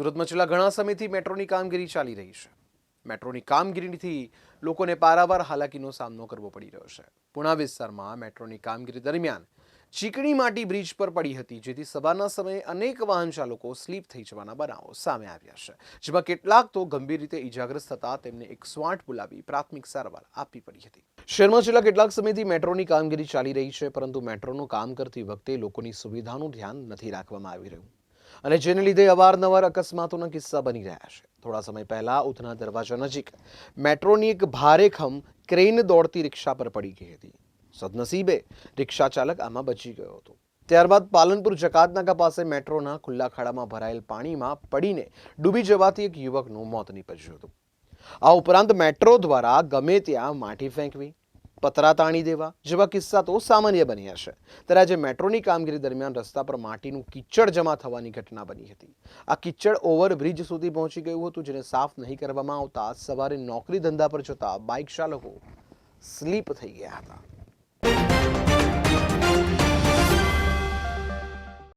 સુરતમાં છેલ્લા ઘણા સમયથી મેટ્રોની કામગીરી ચાલી રહી છે. મેટ્રોની કામગીરીથી લોકોને પારાવાર હાલાકીનો સામનો કરવો પડી રહ્યો છે. પુણા વિસ્તારમાં મેટ્રોની કામગીરી દરમિયાન ચીકણી માટી બ્રિજ પર પડી હતી, જેથી સવારના સમયે અનેક વાહન ચાલકો સ્લીપ થઈ જવાના બનાવો સામે આવ્યા છે. જેમાં કેટલાક તો ગંભીર રીતે ઇજાગ્રસ્ત થતા તેમને એકસો આઠ બોલાવી પ્રાથમિક સારવાર આપવી પડી હતી. શહેરમાં છેલ્લા કેટલાક સમયથી મેટ્રોની કામગીરી ચાલી રહી છે, પરંતુ મેટ્રોનું કામ કરતી વખતે લોકોની સુવિધાનું ધ્યાન નથી રાખવામાં આવી રહ્યું. અને જેને લીધે અવારનવાર અકસ્માતોના કિસ્સા બની રહ્યા છે. થોડા સમય પહેલા ઉધના દરવાજા નજીક મેટ્રોની એક ભારે ખમ ક્રેન દોડતી રિક્ષા પર પડી ગઈ હતી. સદનસીબે રિક્ષા ચાલક આમાં બચી ગયો હતો. ત્યારબાદ પાલનપુર જકાતનાકા પાસે મેટ્રોના ખુલ્લા ખાડામાં ભરાયેલ પાણીમાં પડીને ડૂબી જવાથી એક યુવકનું મોત નીપજ્યું હતું. આ ઉપરાંત મેટ્રો દ્વારા ગમે ત્યાં માટી ફેંકવી પતરા તાણી દેવા. જેવા કિસ્સા તો સામાન્ય બન્યા છે. ત્યારે આજે મેટ્રોની કામગીરી દરમિયાન રસ્તા પર માટીનું કિચડ જમા થવાની ઘટના બની હતી. આ કિચડ ઓવરબ્રિજ સુધી પહોંચી ગયું હતું, જેને સાફ નહીં કરવામાં આવતા સવારે નોકરી ધંધા પર જતા બાઇક ચાલકો સ્લીપ થઈ ગયા હતા.